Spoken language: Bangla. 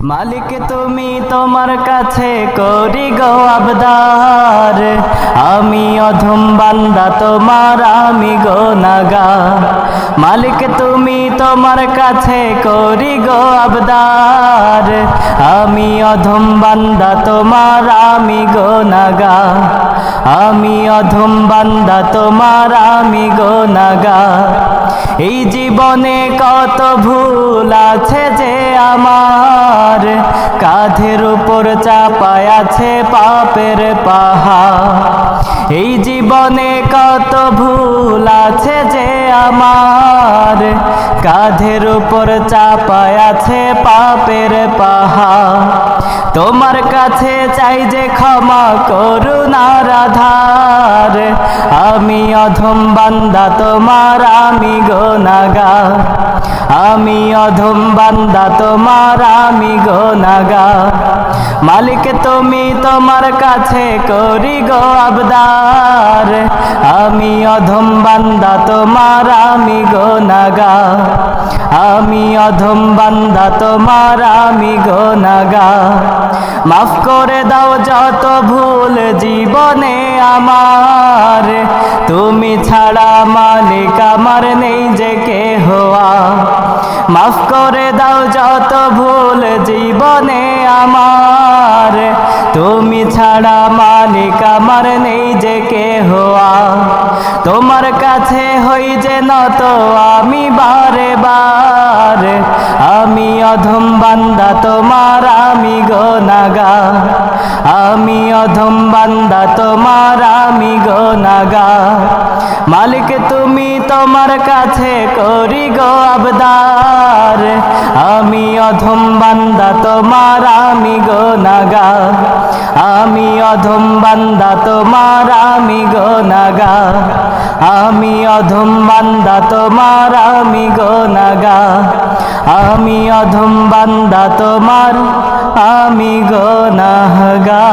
মালিক, তুমি তোমার কাছে করি গো আবদার। আমি অধম বান্দা, তোমার আমি গো নাগা মালিক, তুমি তোমার কাছে করি গো আবদার। আমি অধম বান্দা, তোমার আমি গো নাগা আমি অধম বান্দা, তোমার আমি গো নাগা এই জীবনে কত ভুল আছে যে আমার কাঁধের উপর চাপায় আছে পাপের পাহাড়। এই জীবনে কত ভুল আছে যে আমার। কাঁধের উপর চাপায় আছে পাপের পাহাড়। তোমার কাছে চাই যে ক্ষমা করুণার আধার। আমি অধম বান্দা, তোমার আমি গোনাগা আমি অধম বান্দা, তোমার আমি গোনাগা। মালিক, তুমি তোমার কাছে করি গো আবদার। আমি অধম বান্দা, তোমার আমি গোনাগা। আমি অধম বান্দা, তোমার আমি গোনাগা। মাফ করে দাও যত ভুল জীবনে আমার। তুমি ছাড়া মালিক আমার নেই যে কে মাফ করে দাও যত ভুল জীবনে আমার। তুমি ছাড়া মালিক আমার নেই যে কে হওয়া তোমার কাছে হই যে নত, আমি বারে বার। আমি অধম বান্দা, তোমার আমি গোনাগা আমি অধম বান্দা, তোমার আমি গোনাগা মালিক, তুমি তোমার কাছে করি গো আবদার। আমি অধম বান্দা, তোমার আমি গোনাগা আমি অধম বান্দা, তোমার আমি গোনাগা আমি অধম বান্দা, তোমার আমি গোনাগা আমি অধম বান্দা, তোমার আমি গোনাগা